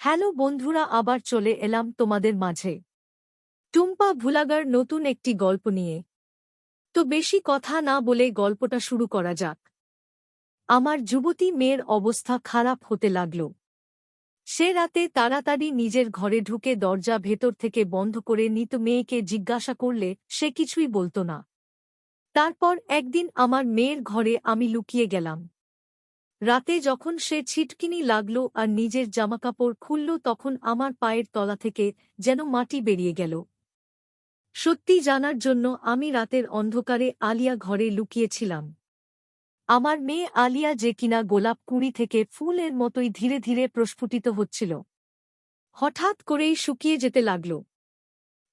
Hello বন্ধুরা, আবার চলে এলাম তোমাদের মাঝে। টুম্পা ভুলাগার নতুন একটি গল্প নিয়ে। তো বেশি কথা না বলে গল্পটা শুরু করা যাক। আমার যুবতী মেয়ের অবস্থা খারাপ হতে লাগল। সে রাতে তাড়াতাড়ি নিজের ঘরে ঢুকে দরজা ভেতর থেকে বন্ধ করে নিত মেয়েকে জিজ্ঞাসা করলে সে কিছুই বলতো না। তারপর একদিন আমার মেয়ের ঘরে আমি লুকিয়ে গেলাম। রাতে যখন সে ছিটকিনি লাগল আর নিজের জামাকাপড় খুলল, তখন আমার পায়ের তলা থেকে যেন মাটি বেরিয়ে গেল। সত্যি জানার জন্য আমি রাতের অন্ধকারে আলিয়া ঘরে লুকিয়েছিলাম। আমার মেয়ে আলিয়া যে কিনা গোলাপ কুড়ি থেকে ফুলের মতোই ধীরে ধীরে প্রস্ফুটিত হচ্ছিল। হঠাৎ করেই শুকিয়ে যেতে লাগল।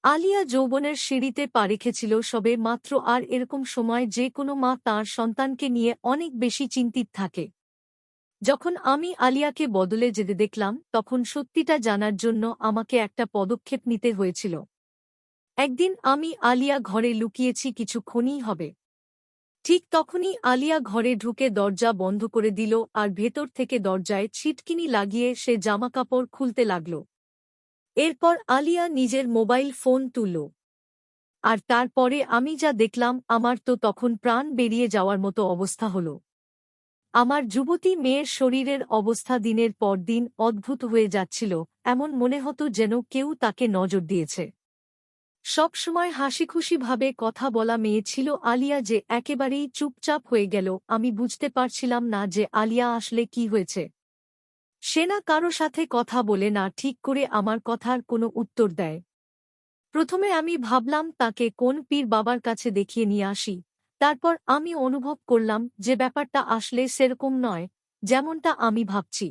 আলিয়া যৌবনের সিঁড়িতে পা রেখেছিল, সবে মাত্র আর এরকম সময় যে কোনো মা তার সন্তানকে নিয়ে অনেক বেশি চিন্তিত থাকে। যখন আমি আলিয়াকে বদলে যেতে দেখলাম, তখন সত্যিটা জানার জন্য আমাকে একটা পদক্ষেপ নিতে হয়েছিল। একদিন আমি আলিয়া ঘরে লুকিয়েছি কিছুক্ষণই হবে। ঠিক তখনই আলিয়া ঘরে ঢুকে দরজা বন্ধ করে দিল আর ভেতর থেকে দরজায় ছিটকিনি লাগিয়ে সে জামাকাপড় খুলতে লাগল। এরপর আলিয়া নিজের মোবাইল ফোন তুলল। আর তারপরে আমি যা দেখলাম, আমার তো তখন প্রাণ বেরিয়ে যাওয়ার মতো অবস্থা হল। আমার যুবতী মেয়ের শরীরের অবস্থা দিনের পর দিন অদ্ভুত হয়ে যাচ্ছিল, এমন মনে হতো যেন কেউ তাকে নজর দিয়েছে। সবসময় হাসিখুশিভাবে কথা বলা মেয়ে ছিল আলিয়া যে একেবারেই চুপচাপ হয়ে গেল, আমি বুঝতে পারছিলাম না যে আলিয়া আসলে কি হয়েছে। সে না কারও সাথে কথা বলে না, ঠিক করে আমার কথার কোনো উত্তর দেয়। প্রথমে আমি ভাবলাম, তাকে কোন পীর বাবার কাছে দেখিয়ে নিয়ে আসি। তারপর আমি অনুভব করলাম যে ব্যাপারটা আসলে সেরকম নয়, যেমনটা আমি ভাবছি।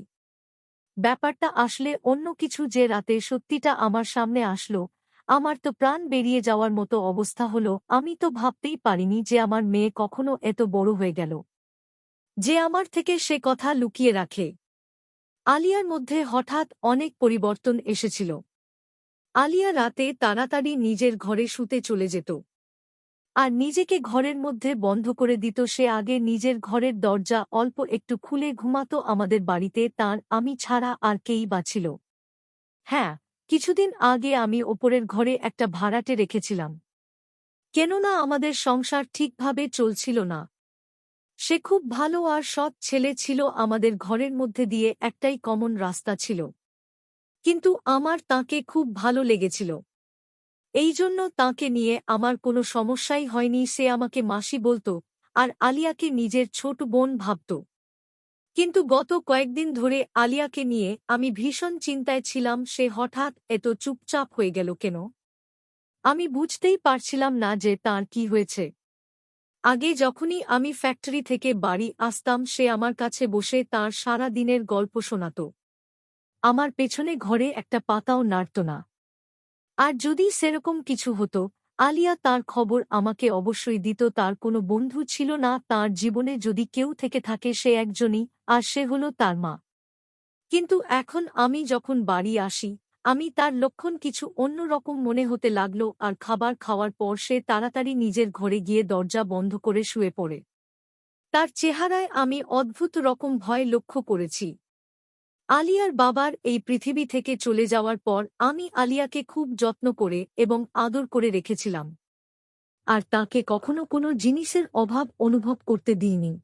ব্যাপারটা আসলে অন্য কিছু যে রাতে সত্যিটা আমার সামনে আসলো, আমার তো প্রাণ বেরিয়ে যাওয়ার মতো অবস্থা হলো, আমি তো ভাবতেই পারিনি যে আমার মেয়ে কখনো এত বড় হয়ে গেল। যে আমার থেকে সে কথা লুকিয়ে রাখে। আলিয়ার মধ্যে হঠাৎ অনেক পরিবর্তন এসেছিল। আলিয়া রাতে তাড়াতাড়ি নিজের ঘরে শুতে চলে যেত। আর নিজেকে ঘরের মধ্যে বন্ধ করে দিত সে আগে নিজের ঘরের দরজা অল্প একটু খুলে ঘুমাত আমাদের বাড়িতে, তার আমি ছাড়া আর কেই বাছিল হ্যাঁ কিছুদিন আগে আমি ওপরের ঘরে একটা ভাড়াটে রেখেছিলাম। কেননা আমাদের সংসার ঠিকভাবে চলছিল না। সে খুব ভালো আর সৎ ছেলে ছিল আমাদের ঘরের মধ্যে দিয়ে একটাই কমন রাস্তা ছিল। কিন্তু আমার তাকে খুব ভালো লেগেছিল। এই জন্য তাঁকে নিয়ে আমার কোনো সমস্যাই হয়নি, সে আমাকে মাসি বলত আর আলিয়াকে নিজের ছোট বোন ভাবত। কিন্তু গত কয়েকদিন ধরে আলিয়াকে নিয়ে আমি ভীষণ চিন্তায় ছিলাম, সে হঠাৎ এত চুপচাপ হয়ে গেল কেন? আমি বুঝতেই পারছিলাম না যে তার কি হয়েছে। আগে যখনই আমি ফ্যাক্টরি থেকে বাড়ি আসতাম, সে আমার কাছে বসে তার সারা দিনের গল্প শোনাত। আমার পেছনে ঘরে একটা পাতাও নাড়ত না। আর যদি সেরকম কিছু হতো, আলিয়া তার খবর আমাকে অবশ্যই দিত, তার কোনো বন্ধু ছিল না, তার জীবনে যদি কেউ থেকে থাকে সে একজনই, আর সে হল তার মা। কিন্তু এখন আমি যখন বাড়ি আসি, আমি তার লক্ষণ কিছু অন্যরকম মনে হতে লাগল, আর খাবার খাওয়ার পর সে তাড়াতাড়ি নিজের ঘরে গিয়ে দরজা বন্ধ করে শুয়ে পড়ে। তার চেহারায় আমি অদ্ভুত রকম ভয় লক্ষ্য করেছি। আলিয়ার বাবার এই পৃথিবী থেকে চলে যাওয়ার পর আমি আলিয়াকে খুব যত্ন করে এবং আদর করে রেখেছিলাম। আর তাকে কখনো কোনো জিনিসের অভাব অনুভব করতে দিইনি।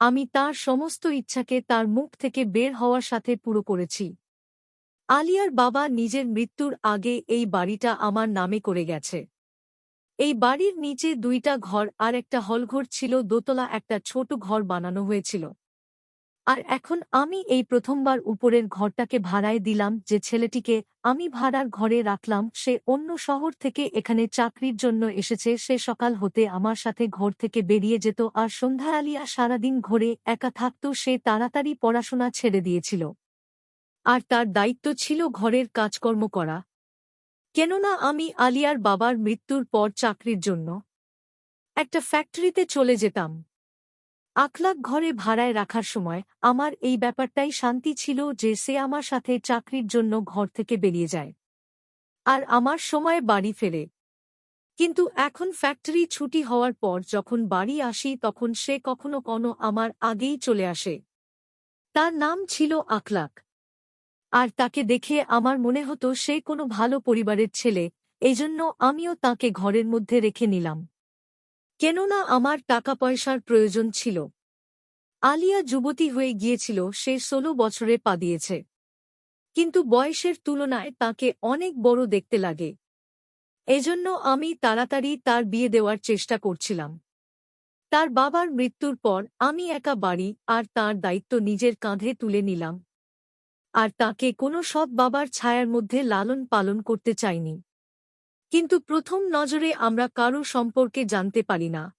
আমি তার সমস্ত ইচ্ছাকে তার মুখ থেকে বের হওয়ার সাথে পুরো করেছি। আলিয়ার বাবা নিজের মৃত্যুর আগে এই বাড়িটা আমার নামে করে গেছে। এই বাড়ির নিচে দুইটা ঘর আর একটা হলঘর ছিল দোতলা একটা ছোট ঘর বানানো হয়েছিল। আর এখন আমি এই প্রথমবার উপরের ঘরটাকে ভাড়ায় দিলাম, যে ছেলেটিকে আমি ভাড়ার ঘরে রাখলাম, সে অন্য শহর থেকে এখানে চাকরির জন্য এসেছে, সে সকাল হতে আমার সাথে ঘর থেকে বেরিয়ে যেত আর সন্ধ্যা আলিয়া সারাদিন ঘরে একা থাকত, সে তাড়াতাড়ি পড়াশোনা ছেড়ে দিয়েছিল। আর তার দায়িত্ব ছিল ঘরের কাজকর্ম করা। কেননা আমি আলিয়ার বাবার মৃত্যুর পর চাকরির জন্য একটা ফ্যাক্টরিতে চলে যেতাম। আখলাক ঘরে ভাড়ায় রাখার সময় আমার এই ব্যাপারটাই শান্তি ছিল যে সে আমার সাথে চাকরির জন্য ঘর থেকে বেরিয়ে যায়। আর আমার সময় বাড়ি ফেরে। কিন্তু এখন ফ্যাক্টরি ছুটি হওয়ার পর যখন বাড়ি আসি তখন সে কখনো কোনো আমার আগেই চলে আসে। তার নাম ছিল আখলাক আর তাকে দেখে আমার মনে হতো সে কোনো ভালো পরিবারের ছেলে, এজন্য আমিও তাকে ঘরের মধ্যে রেখে নিলাম। কেননা আমার টাকা পয়সার প্রয়োজন ছিল। আলিয়া যুবতী হয়ে গিয়েছিল, সে ষোলো বছরে পা দিয়েছে। কিন্তু বয়সের তুলনায় তাকে অনেক বড় দেখতে লাগে। এজন্য আমি তাড়াতাড়ি তার বিয়ে দেওয়ার চেষ্টা করছিলাম। তার বাবার মৃত্যুর পর আমি একা বাড়ি আর তার দায়িত্ব নিজের কাঁধে তুলে নিলাম। আর তাকে কোনো সৎ বাবার ছায়ার মধ্যে লালন পালন করতে চাইনি। কিন্তু প্রথম নজরে আমরা কারও সম্পর্কে জানতে পারি না।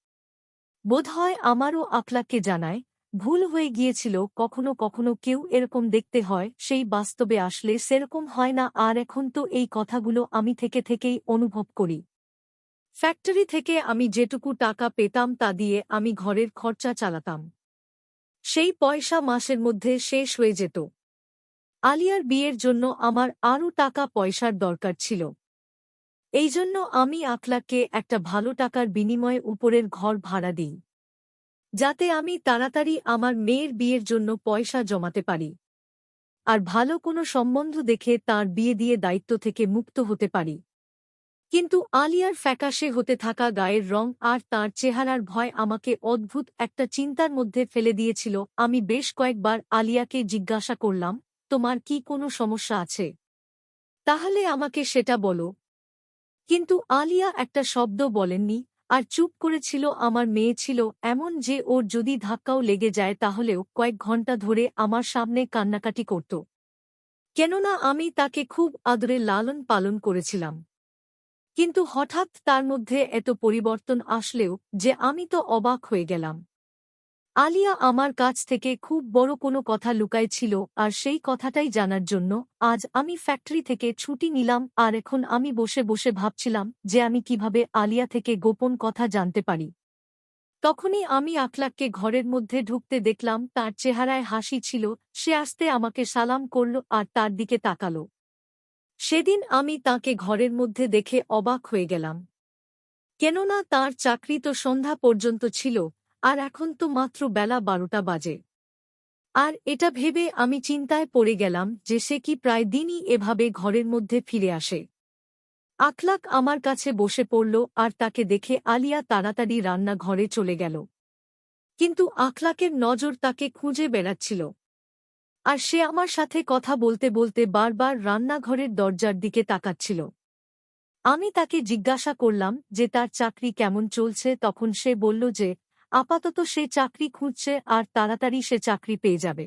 বোধহয় আমারও আখলাককে জানায়, ভুল হয়ে গিয়েছিল, কখনো কখনো কেউ এরকম দেখতে হয়, সেই বাস্তবে আসলে সেরকম হয় না, আর এখন তো এই কথাগুলো আমি থেকে থেকেই অনুভব করি। ফ্যাক্টরি থেকে আমি যেটুকু টাকা পেতাম তা দিয়ে আমি ঘরের খরচা চালাতাম। সেই পয়সা মাসের মধ্যে শেষ হয়ে যেত। আলিয়ার বিয়ের জন্য আমার আরও টাকা পয়সার দরকার ছিল। এই জন্য আমি আখলাককে একটা ভালো টাকার বিনিময়ে উপরের ঘর ভাড়া দিই। যাতে আমি তাড়াতাড়ি আমার মেয়ের বিয়ের জন্য পয়সা জমাতে পারি। আর ভালো কোনো সম্বন্ধ দেখে তার বিয়ে দিয়ে দায়িত্ব থেকে মুক্ত হতে পারি। কিন্তু আলিয়ার ফ্যাকাশে হতে থাকা গায়ের রং আর তার চেহারার ভয় আমাকে অদ্ভুত একটা চিন্তার মধ্যে ফেলে দিয়েছিল। আমি বেশ কয়েকবার আলিয়াকে জিজ্ঞাসা করলাম, তোমার কি কোনো সমস্যা আছে? তাহলে আমাকে সেটা বলো। কিন্তু আলিয়া একটা শব্দ বলেননি, আর চুপ করেছিল আমার মেয়ে ছিল, এমন যে ওর যদি ধাক্কাও লেগে যায় তাহলেও কয়েক ঘণ্টা ধরে আমার সামনে কান্নাকাটি করত। কেননা আমি তাকে খুব আদরে লালন পালন করেছিলাম। কিন্তু হঠাৎ তার মধ্যে এত পরিবর্তন আসলেও যে আমি তো অবাক হয়ে গেলাম। আলিয়া আমার কাছ থেকে খুব বড় কোনো কথা লুকাইছিল আর সেই কথাটাই জানার জন্য আজ আমি ফ্যাক্টরি থেকে ছুটি নিলাম আর এখন আমি বসে বসে ভাবছিলাম যে আমি কীভাবে আলিয়া থেকে গোপন কথা জানতে পারি। তখনই আমি আখলাককে ঘরের মধ্যে ঢুকতে দেখলাম তার চেহারায় হাসি ছিল, সে আসতে আমাকে সালাম করল আর তার দিকে তাকাল। সেদিন আমি তাকে ঘরের মধ্যে দেখে অবাক হয়ে গেলাম। কেননা তার চাকরি তো সন্ধ্যা পর্যন্ত ছিল আর এখন তো মাত্র বেলা বারোটা বাজে। আর এটা ভেবে আমি চিন্তায় পড়ে গেলাম যে সে কি প্রায় দিনই এভাবে ঘরের মধ্যে ফিরে আসে। আখলাক আমার কাছে বসে পড়ল আর তাকে দেখে আলিয়া তাড়াতাড়ি রান্না ঘরে চলে গেল। কিন্তু আখলাকের নজর তাকে খুঁজে বেড়াচ্ছিল। আর সে আমার সাথে কথা বলতে বলতে বারবার রান্নাঘরের দরজার দিকে তাকাচ্ছিল। আমি তাকে জিজ্ঞাসা করলাম যে তার চাকরি কেমন চলছে, তখন সে বলল যে আপাতত সে চাকরি খুঁজছে আর তাড়াতাড়ি সে চাকরি পেয়ে যাবে।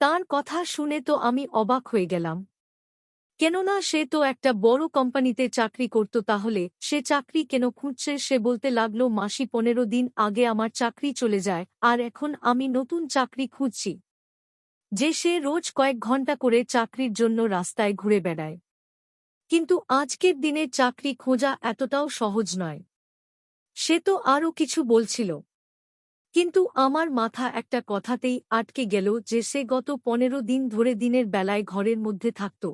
তার কথা শুনে তো আমি অবাক হয়ে গেলাম। কেননা সে তো একটা বড় কোম্পানিতে চাকরি করত তাহলে সে চাকরি কেন খুঁজছে সে বলতে লাগল, মাসি পনেরো দিন আগে আমার চাকরি চলে যায় আর এখন আমি নতুন চাকরি খুঁজছি। যে সে রোজ কয়েক ঘণ্টা করে চাকরির জন্য রাস্তায় ঘুরে বেড়ায়। কিন্তু আজকের দিনে চাকরি খোঁজা এতটাও সহজ নয়। সে তো আরও কিছু বলছিল। কিন্তু আমার মাথা একটা কথাতেই আটকে গেল যে সে গত পনেরো দিন ধরে দিনের বেলায় ঘরের মধ্যে থাকত।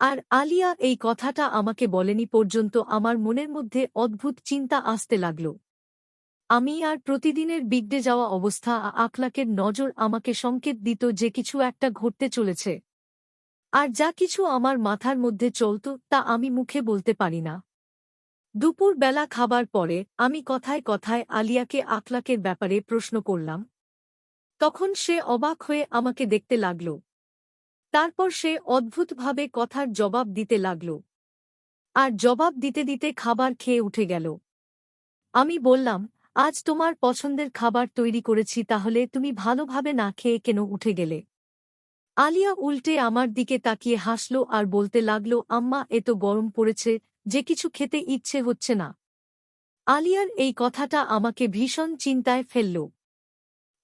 আর আলিয়া এই কথাটা আমাকে বলেনি পর্যন্ত আমার মনের মধ্যে অদ্ভুত চিন্তা আসতে লাগল। আমি আর প্রতিদিনের বিগড়ে যাওয়া অবস্থা আখলাকের নজর আমাকে সংকেত দিত যে কিছু একটা ঘটতে চলেছে। আর যা কিছু আমার মাথার মধ্যে চলত তা আমি মুখে বলতে পারি না। দুপুর বেলা খাবার পরে আমি কথায় কথায় আলিয়াকে আখলাকের ব্যাপারে প্রশ্ন করলাম। তখন সে অবাক হয়ে আমাকে দেখতে লাগল। তারপর সে অদ্ভুতভাবে কথার জবাব দিতে লাগল। আর জবাব দিতে দিতে খাবার খেয়ে উঠে গেল। আমি বললাম, আজ তোমার পছন্দের খাবার তৈরি করেছি, তাহলে তুমি ভালোভাবে না খেয়ে কেন উঠে গেলে? আলিয়া উল্টে আমার দিকে তাকিয়ে হাসল আর বলতে লাগল, আম্মা এত গরম পড়েছে যে কিছু খেতে ইচ্ছে হচ্ছে না। আলিয়ার এই কথাটা আমাকে ভীষণ চিন্তায় ফেলল।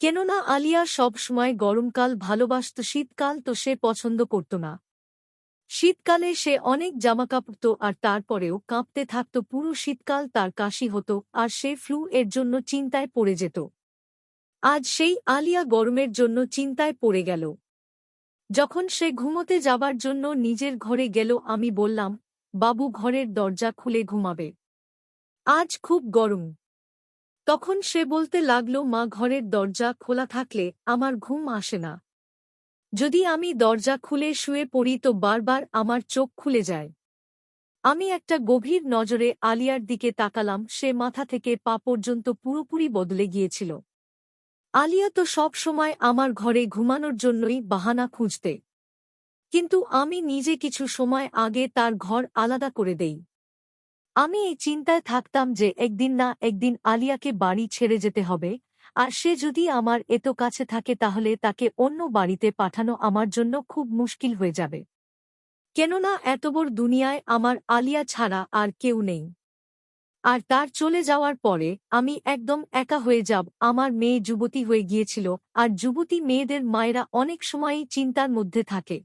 কেননা আলিয়া সব সময় গরমকাল ভালোবাসত, শীতকাল তো সে পছন্দ করত না। শীতকালে সে অনেক জামা কাপড়ত আর তারপরেও কাঁপতে থাকত, পুরো শীতকাল তার কাশি হতো আর সে ফ্লু এর জন্য চিন্তায় পড়ে যেত। আজ সেই আলিয়া গরমের জন্য চিন্তায় পড়ে গেল। যখন সে ঘুমোতে যাবার জন্য নিজের ঘরে গেল, আমি বললাম বাবু ঘরের দরজা খুলে ঘুমাবে। আজ খুব গরম। তখন সে বলতে লাগল, মা, ঘরের দরজা খোলা থাকলে আমার ঘুম আসে না। যদি আমি দরজা খুলে শুয়ে পড়ি তো বারবার আমার চোখ খুলে যায়। আমি একটা গভীর নজরে আলিয়ার দিকে তাকালাম, সে মাথা থেকে পা পর্যন্ত পুরোপুরি বদলে গিয়েছিল। আলিয়া তো সব সময় আমার ঘরে ঘুমানোর জন্যই বাহানা খুঁজতে কিন্তু আমি নিজে কিছু সময় আগে তার ঘর আলাদা করে দেই। আমি এই চিন্তায় থাকতাম যে একদিন না একদিন আলিয়াকে বাড়ি ছেড়ে যেতে হবে, আর সে যদি আমার এত কাছে থাকে তাহলে তাকে অন্য বাড়িতে পাঠানো আমার জন্য খুব মুশকিল হয়ে যাবে। কেননা এত বড় দুনিয়ায় আমার আলিয়া ছাড়া আর কেউ নেই। আর তার চলে যাওয়ার পরে আমি একদম একা হয়ে যাব, আমার মেয়ে যুবতী হয়ে গিয়েছিল, আর যুবতী মেয়েদের মায়েরা অনেক সময়ই চিন্তার মধ্যে থাকে।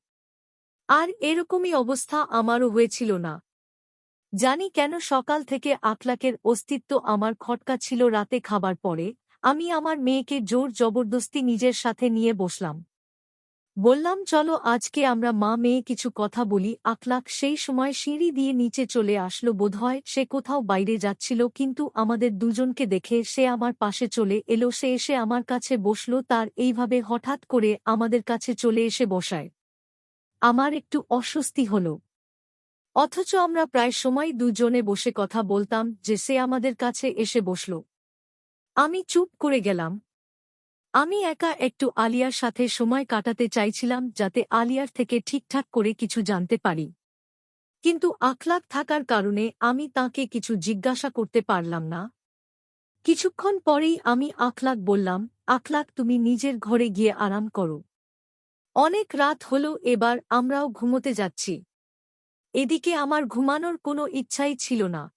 আর এরকমই অবস্থা আমারও হয়েছিল না। জানি কেন সকাল থেকে আকলাকের অস্তিত্ব আমার খটকা ছিল রাতে খাবার পরে, আমি আমার মেয়েকে জোর জবরদস্তি নিজের সাথে নিয়ে বসলাম। বললাম, চলো আজকে আমরা মা মেয়ে কিছু কথা বলি। আকলাক সেই সময় সিঁড়ি দিয়ে নিচে চলে আসলো। বোধহয় সে কোথাও বাইরে যাচ্ছিল, কিন্তু আমাদের দুজনকে দেখে সে আমার পাশে চলে এলো। সে এসে আমার কাছে বসল, তার এইভাবে হঠাৎ করে আমাদের কাছে চলে এসে বসায়। আমার একটু অস্বস্তি হল। অথচ আমরা প্রায় সময় দুজনে বসে কথা বলতাম যে সে আমাদের কাছে এসে বসল। আমি চুপ করে গেলাম। আমি একা একটু আলিয়ার সাথে সময় কাটাতে চাইছিলাম যাতে আলিয়ার থেকে ঠিকঠাক করে কিছু জানতে পারি। কিন্তু আখলাক থাকার কারণে আমি তাকে কিছু জিজ্ঞাসা করতে পারলাম না। কিছুক্ষণ পরেই আমি আখলাক বললাম আখলাক তুমি নিজের ঘরে গিয়ে আরাম করো। অনেক রাত হল, এবার আমরাও ঘুমোতে যাচ্ছি। এদিকে আমার ঘুমানোর কোনো ইচ্ছাই ছিল না।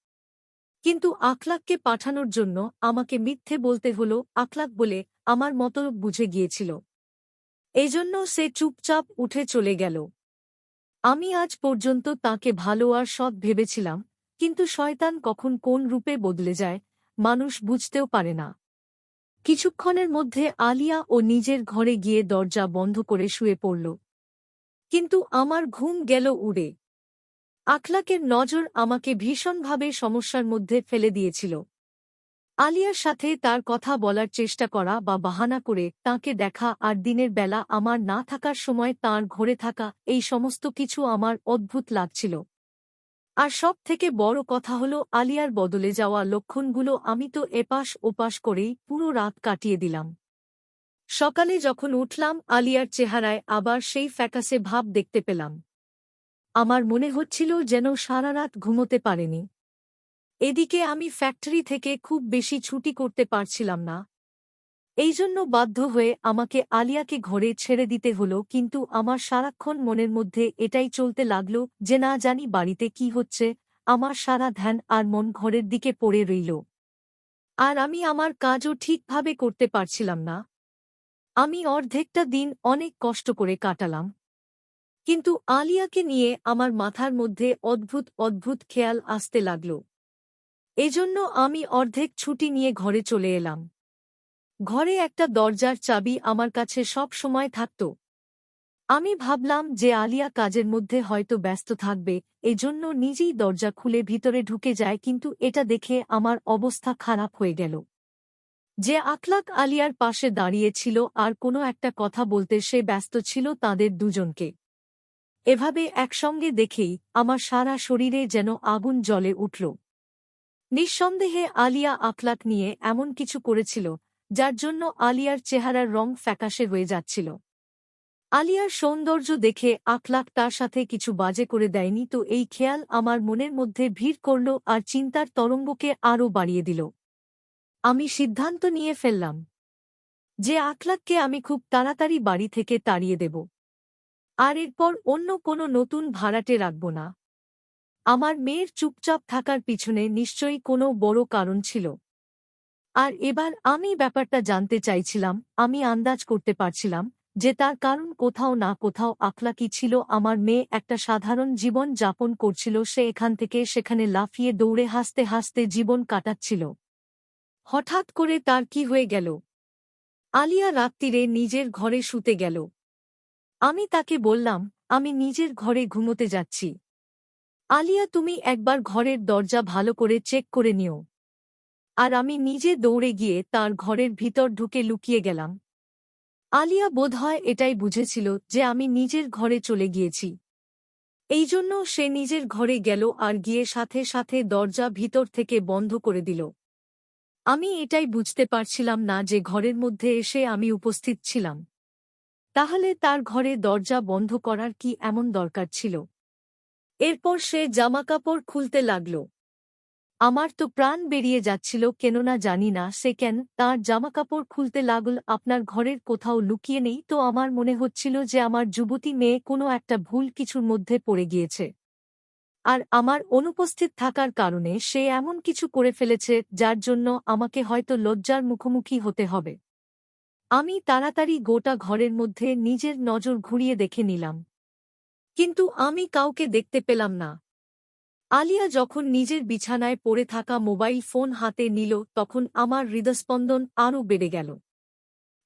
কিন্তু আখলাককে পাঠানোর জন্য আমাকে মিথ্যে বলতে হল, আখলাক বলে আমার মতো বুঝে গিয়েছিল। এজন্য সে চুপচাপ উঠে চলে গেল। আমি আজ পর্যন্ত তাকে ভালো আর সৎ ভেবেছিলাম, কিন্তু শয়তান কখন কোন রূপে বদলে যায়, মানুষ বুঝতেও পারে না। কিছুক্ষণের মধ্যে আলিয়া ও নিজের ঘরে গিয়ে দরজা বন্ধ করে শুয়ে পড়ল। কিন্তু আমার ঘুম গেল উড়ে। আখলাকের নজর আমাকে ভীষণভাবে সমস্যার মধ্যে ফেলে দিয়েছিল। আলিয়ার সাথে তার কথা বলার চেষ্টা করা বা বাহানা করে তাকে দেখা আর দিনের বেলা আমার না থাকার সময় তার ঘরে থাকা এই সমস্ত কিছু আমার অদ্ভুত লাগছিল। আর সব থেকে বড় কথা হল আলিয়ার বদলে যাওয়া লক্ষণগুলো আমি তো এপাশ ওপাশ করেই পুরো রাত কাটিয়ে দিলাম। সকালে যখন উঠলাম, আলিয়ার চেহারায় আবার সেই ফ্যাকাসে ভাব দেখতে পেলাম। আমার মনে হচ্ছিল যেন সারা রাত ঘুমোতে পারেনি। এদিকে আমি ফ্যাক্টরি থেকে খুব বেশি ছুটি করতে পারছিলাম না এই জন্য বাধ্য হয়ে আমাকে আলিয়াকে ঘরে ছেড়ে দিতে হল, কিন্তু আমার সারাক্ষণ মনের মধ্যে এটাই চলতে লাগল যে না জানি বাড়িতে কি হচ্ছে, আমার সারা ধ্যান আর মন ঘরের দিকে পড়ে রইল। আর আমি আমার কাজও ঠিকভাবে করতে পারছিলাম না। আমি অর্ধেকটা দিন অনেক কষ্ট করে কাটালাম। কিন্তু আলিয়াকে নিয়ে আমার মাথার মধ্যে অদ্ভুত অদ্ভুত খেয়াল আসতে লাগল। এজন্য আমি অর্ধেক ছুটি নিয়ে ঘরে চলে এলাম। ঘরে একটা দরজার চাবি আমার কাছে সব সময় থাকত। আমি ভাবলাম যে আলিয়া কাজের মধ্যে হয়তো ব্যস্ত থাকবে, এজন্য নিজেই দরজা খুলে ভিতরে ঢুকে যায়, কিন্তু এটা দেখে আমার অবস্থা খারাপ হয়ে গেল। যে আখলাক আলিয়ার পাশে দাঁড়িয়েছিল আর কোনো একটা কথা বলতে সে ব্যস্ত ছিল তাদের দুজনকে। এভাবে একসঙ্গে দেখেই আমার সারা শরীরে যেন আগুন জলে উঠল। নিঃসন্দেহে আলিয়া আখলাক নিয়ে এমন কিছু করেছিল যার জন্য আলিয়ার চেহারার রং ফ্যাকাশে হয়ে যাচ্ছিল। আলিয়ার সৌন্দর্য দেখে আখলাক তার সাথে কিছু বাজে করে দেয়নি, তো এই খেয়াল আমার মনের মধ্যে ভিড় করল আর চিন্তার তরঙ্গকে আরও বাড়িয়ে দিল। আমি সিদ্ধান্ত নিয়ে ফেললাম যে আখলাককে আমি খুব তাড়াতাড়ি বাড়ি থেকে তাড়িয়ে দেব। আর এরপর অন্য কোনো নতুন ভাড়াটে রাখব না। আমার মেয়ের চুপচাপ থাকার পিছনে নিশ্চয়ই কোনো বড় কারণ ছিল। আর এবার আমি ব্যাপারটা জানতে চাইছিলাম, আমি আন্দাজ করতে পারছিলাম যে তার কারণ কোথাও না কোথাও আখলাকি ছিল, আমার মেয়ে একটা সাধারণ জীবন যাপন করছিল, সে এখান থেকে সেখানে লাফিয়ে দৌড়ে হাসতে হাসতে জীবন কাটাচ্ছিল। হঠাৎ করে তার কি হয়ে গেল? আলিয়া রাত্রিরে নিজের ঘরে শুতে গেল। আমি তাকে বললাম, আমি নিজের ঘরে ঘুমোতে যাচ্ছি। আলিয়া তুমি একবার ঘরের দরজা ভালো করে চেক করে নিও। আর আমি নিজে দৌড়ে গিয়ে তার ঘরের ভিতর ঢুকে লুকিয়ে গেলাম। আলিয়া বোধহয় এটাই বুঝেছিল যে আমি নিজের ঘরে চলে গিয়েছি। এই জন্য সে নিজের ঘরে গেল আর গিয়ে সাথে সাথে দরজা ভিতর থেকে বন্ধ করে দিল। আমি এটাই বুঝতে পারছিলাম না যে ঘরের মধ্যে এসে আমি উপস্থিত ছিলাম। তাহলে তার ঘরে দরজা বন্ধ করার কি এমন দরকার ছিল? এরপর সে জামাকাপড় খুলতে লাগল। আমার তো প্রাণ বেরিয়ে যাচ্ছিল, কেননা জানি না সে কেন তাঁর জামাকাপড় খুলতে লাগল, আপনার ঘরের কোথাও লুকিয়ে নেই, তো আমার মনে হচ্ছিল যে আমার যুবতী মেয়ে কোনো একটা ভুল কিছুর মধ্যে পড়ে গিয়েছে। আর আমার অনুপস্থিত থাকার কারণে সে এমন কিছু করে ফেলেছে, যার জন্য আমাকে হয়তো লজ্জার মুখোমুখি হতে হবে। আমি তাড়াতাড়ি গোটা ঘরের মধ্যে নিজের নজর ঘুরিয়ে দেখে নিলাম। কিন্তু আমি কাউকে দেখতে পেলাম না। আলিয়া যখন নিজের বিছানায় পড়ে থাকা মোবাইল ফোন হাতে নিল, তখন আমার হৃদস্পন্দন আরও বেড়ে গেল।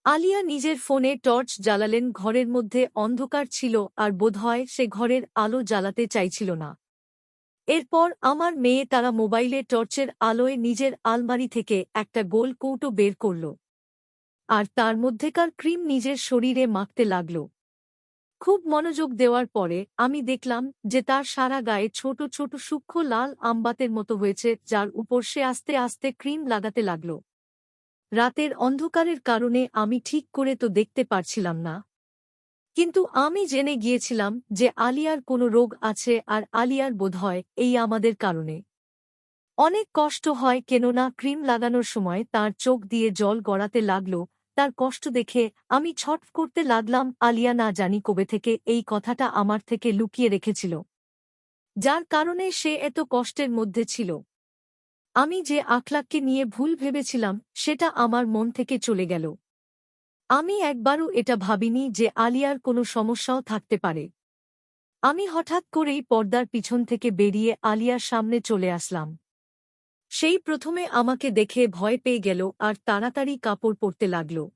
আলিয়া নিজের ফোনে টর্চ জ্বালালেন, ঘরের মধ্যে অন্ধকার ছিল আর বোধহয় সে ঘরের আলো জ্বালাতে চাইছিল না। এরপর আমার মেয়ে তারা মোবাইলে টর্চের আলোয় নিজের আলমারি থেকে একটা গোল কৌটো বের করল। আর তার মধ্যেকার ক্রিম নিজের শরীরে মাখতে লাগল। খুব মনোযোগ দেওয়ার পরে আমি দেখলাম যে তার সারা গায়ে ছোট ছোট সূক্ষ্ম লাল আমবাতের মতো হয়েছে, যার উপর সে আস্তে আস্তে ক্রিম লাগাতে লাগল। রাতের অন্ধকারের কারণে আমি ঠিক করে তো দেখতে পারছিলাম না। কিন্তু আমি জেনে গিয়েছিলাম যে আলিয়ার কোনো রোগ আছে আর আলিয়ার বোধহয় এই আমাদের কারণে। অনেক কষ্ট হয় কেননা ক্রিম লাগানোর সময় তার চোখ দিয়ে জল গড়াতে লাগল তার কষ্ট দেখে আমি ছট করতে লাগলাম আলিয়া না জানি কবে থেকে এই কথাটা আমার থেকে লুকিয়ে রেখেছিল। যার কারণে সে এত কষ্টের মধ্যে ছিল। আমি যে আখলাককে নিয়ে ভুল ভেবেছিলাম, সেটা আমার মন থেকে চলে গেল। আমি একবারও এটা ভাবিনি যে আলিয়ার কোনো সমস্যাও থাকতে পারে। আমি হঠাৎ করেই পর্দার পিছন থেকে বেরিয়ে আলিয়ার সামনে চলে আসলাম। সেই প্রথমে আমাকে দেখে ভয় পেয়ে গেল আর তাড়াতাড়ি কাপড় পরতে লাগল।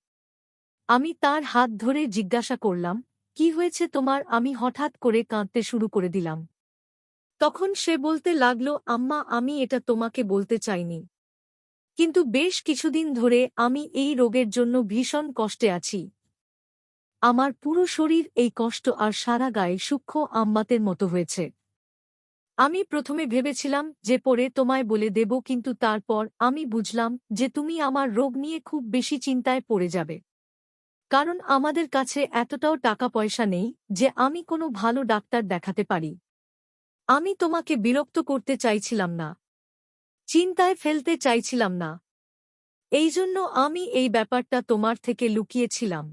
আমি তার হাত ধরে জিজ্ঞাসা করলাম, কি হয়েছে তোমার? আমি হঠাৎ করে কাঁদতে শুরু করে দিলাম। তখন সে বলতে লাগল, আম্মা, আমি এটা তোমাকে বলতে চাইনি। কিন্তু বেশ কিছুদিন ধরে আমি এই রোগের জন্য ভীষণ কষ্টে আছি। আমার পুরো শরীর এই কষ্ট আর সারা গায়ে সূক্ষ্ম আম্মাতের মতো হয়েছে। আমি প্রথমে ভেবেছিলাম যে পরে তোমায় বলে দেব, কিন্তু তারপর আমি বুঝলাম যে তুমি আমার রোগ নিয়ে খুব বেশি চিন্তায় পড়ে যাবে। কারণ আমাদের কাছে এতটাও টাকা পয়সা নেই যে আমি কোনো ভালো ডাক্তার দেখাতে পারি। আমি তোমাকে বিরক্ত করতে চাইছিলাম না। চিন্তায় ফেলতে চাইছিলাম না। এই জন্য আমি এই ব্যাপারটা তোমার থেকে লুকিয়েছিলাম।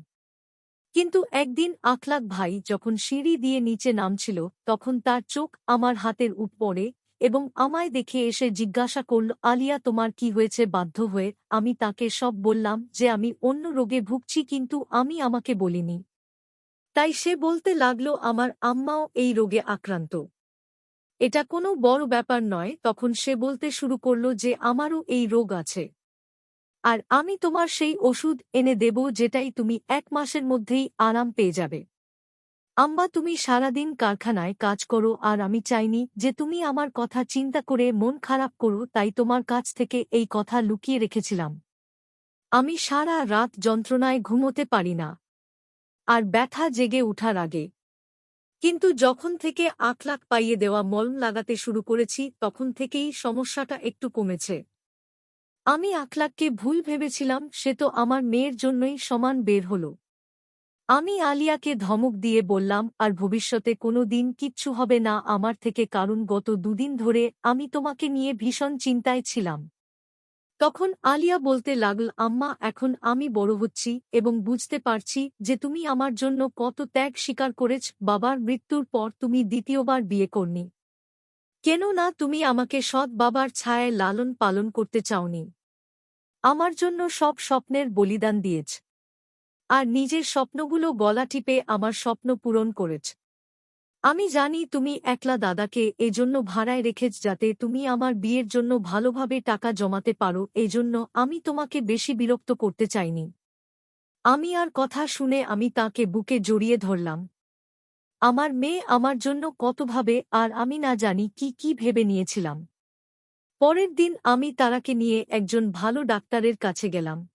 কিন্তু একদিন আখলাক ভাই যখন সিঁড়ি দিয়ে নিচে নামছিল, তখন তার চোখ আমার হাতের উপরে এবং আমায় দেখে এসে জিজ্ঞাসা করল, আলিয়া, তোমার কি হয়েছে? বাধ্য হয়ে আমি তাকে সব বললাম যে আমি অন্য রোগে ভুগছি কিন্তু আমি আমাকে বলিনি। তাই সে বলতে লাগল, আমার আম্মাও এই রোগে আক্রান্ত। এটা কোনো বড় ব্যাপার নয়। তখন সে বলতে শুরু করল যে, আমারও এই রোগ আছে। আর আমি তোমার সেই ওষুধ এনে দেব যেটাই তুমি এক মাসের মধ্যেই আরাম পেয়ে যাবে। আম্বা তুমি সারাদিন কারখানায় কাজ করো আর আমি চাইনি যে তুমি আমার কথা চিন্তা করে মন খারাপ করো, তাই তোমার কাছ থেকে এই কথা লুকিয়ে রেখেছিলাম। আমি সারা রাত যন্ত্রণায় ঘুমোতে পারি না আর ব্যথা জেগে উঠার আগে। কিন্তু যখন থেকে আখলাখ পাইয়ে দেওয়া মলম লাগাতে শুরু করেছি, তখন থেকেই সমস্যাটা একটু কমেছে। আমি আখলাককে ভুল ভেবেছিলাম, সে তো আমার মেয়ের জন্যই সমান বের হল। আমি আলিয়াকে ধমক দিয়ে বললাম, আর ভবিষ্যতে কোনো দিন কিচ্ছু হবে না, আমার থেকে কারণ গত দুদিন ধরে আমি তোমাকে নিয়ে ভীষণ চিন্তায় ছিলাম। তখন আলিয়া বলতে লাগল, আম্মা, এখন আমি বড় হচ্ছি এবং বুঝতে পারছি যে তুমি আমার জন্য কত ত্যাগ স্বীকার করেছ, বাবার মৃত্যুর পর তুমি দ্বিতীয়বার বিয়ে করনি। কেন না তুমি আমাকে সৎ বাবার ছায়ায় লালন পালন করতে চাওনি। আমার জন্য সব স্বপ্নের বলিদান দিয়েছ। আর নিজের স্বপ্নগুলো গলা টিপে আমার স্বপ্ন পূরণ করেছ। আমি জানি তুমি একলা দাদাকে এজন্য ভাড়ায় রেখেছ যাতে তুমি আমার বিয়ের জন্য ভালোভাবে টাকা জমাতে পারো, এজন্য আমি তোমাকে বেশি বিরক্ত করতে চাইনি। আমি আর কথা শুনে আমি তাকে বুকে জড়িয়ে ধরলাম। আমার মেয়ে আমার জন্য কতভাবে আর আমি না জানি কি কি ভেবে নিয়েছিলাম। পরের দিন আমি তারাকে নিয়ে একজন ভালো ডাক্তারের কাছে গেলাম।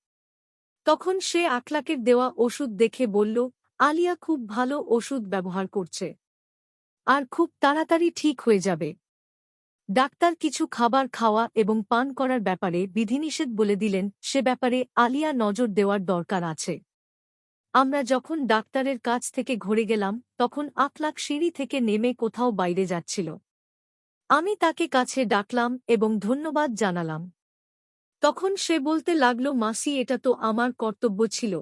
তখন সে আকলাকের দেওয়া ওষুধ দেখে বলল, আলিয়া খুব ভালো ওষুধ ব্যবহার করছে। আর খুব তাড়াতাড়ি ঠিক হয়ে যাবে। ডাক্তার কিছু খাবার খাওয়া এবং পান করার ব্যাপারে বিধিনিষেধ বলে দিলেন, সে ব্যাপারে আলিয়া নজর দেওয়ার দরকার আছে। আমরা যখন ডাক্তারের কাছ থেকে ঘুরে গেলাম, তখন আকলাক সিঁড়ি থেকে নেমে কোথাও বাইরে যাচ্ছিল। আমি তাকে কাছে ডাকলাম এবং ধন্যবাদ জানালাম। তখন সে বলতে লাগল, মাসি, এটা তো আমার কর্তব্য ছিল।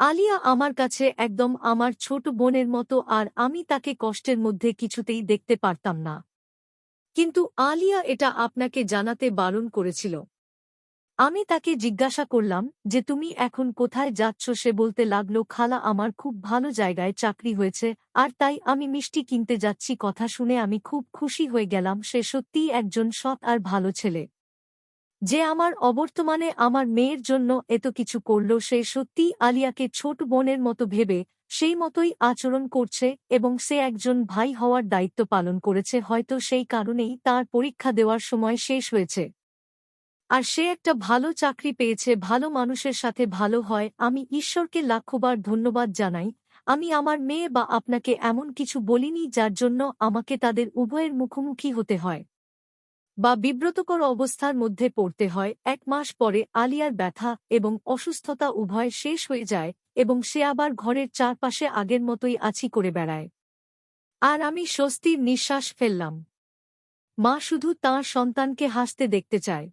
আলিয়া আমার কাছে একদম আমার ছোট বোনের মতো আর আমি তাকে কষ্টের মধ্যে কিছুতেই দেখতে পারতাম না। কিন্তু আলিয়া এটা আপনাকে জানাতে বারণ করেছিল। আমি তাকে জিজ্ঞাসা করলাম যে, তুমি এখন কোথায় যাচ্ছ? সে বলতে লাগল, খালা, আমার খুব ভালো জায়গায় চাকরি হয়েছে, আর তাই আমি মিষ্টি কিনতে যাচ্ছি। কথা শুনে আমি খুব খুশি হয়ে গেলাম, সে সত্যিই একজন সৎ আর ভালো ছেলে। যে আমার অবর্তমানে আমার মেয়ের জন্য এত কিছু করল, সে সত্যিই আলিয়াকে ছোট বোনের মতো ভেবে সেই মতোই আচরণ করছে এবং সে একজন ভাই হওয়ার দায়িত্ব পালন করেছে। হয়তো সেই কারণেই তার পরীক্ষা দেওয়ার সময় শেষ হয়েছে। আর সে একটা ভালো চাকরি পেয়েছে, ভালো মানুষের সাথে ভালো হয়। আমি ঈশ্বরকে লাখবার ধন্যবাদ জানাই। আমি আমার মেয়ে বা আপনাকে এমন কিছু বলিনি যার জন্য আমাকে তাদের উভয়ের মুখোমুখি হতে হয় বা বিব্রতকর অবস্থার মধ্যে পড়তে হয়। এক মাস পরে আলিয়ার ব্যথা এবং অসুস্থতা উভয় শেষ হয়ে যায় এবং সে আবার ঘরের চারপাশে আগের মতোই আছি করে বেড়ায়। আর আমি স্বস্তির নিঃশ্বাস ফেললাম। মা শুধু তাঁর সন্তানকে হাসতে দেখতে চায়।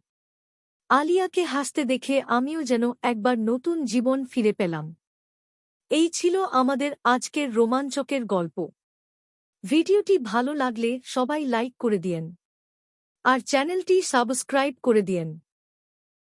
আলিয়াকে হাসতে দেখে আমিও যেন একবার নতুন জীবন ফিরে পেলাম। এই ছিল আমাদের আজকের রোমাঞ্চকের গল্প। ভিডিওটি ভালো লাগলে সবাই লাইক করে দিয়েন। আর চ্যানেলটি সাবস্ক্রাইব করে দিয়েন।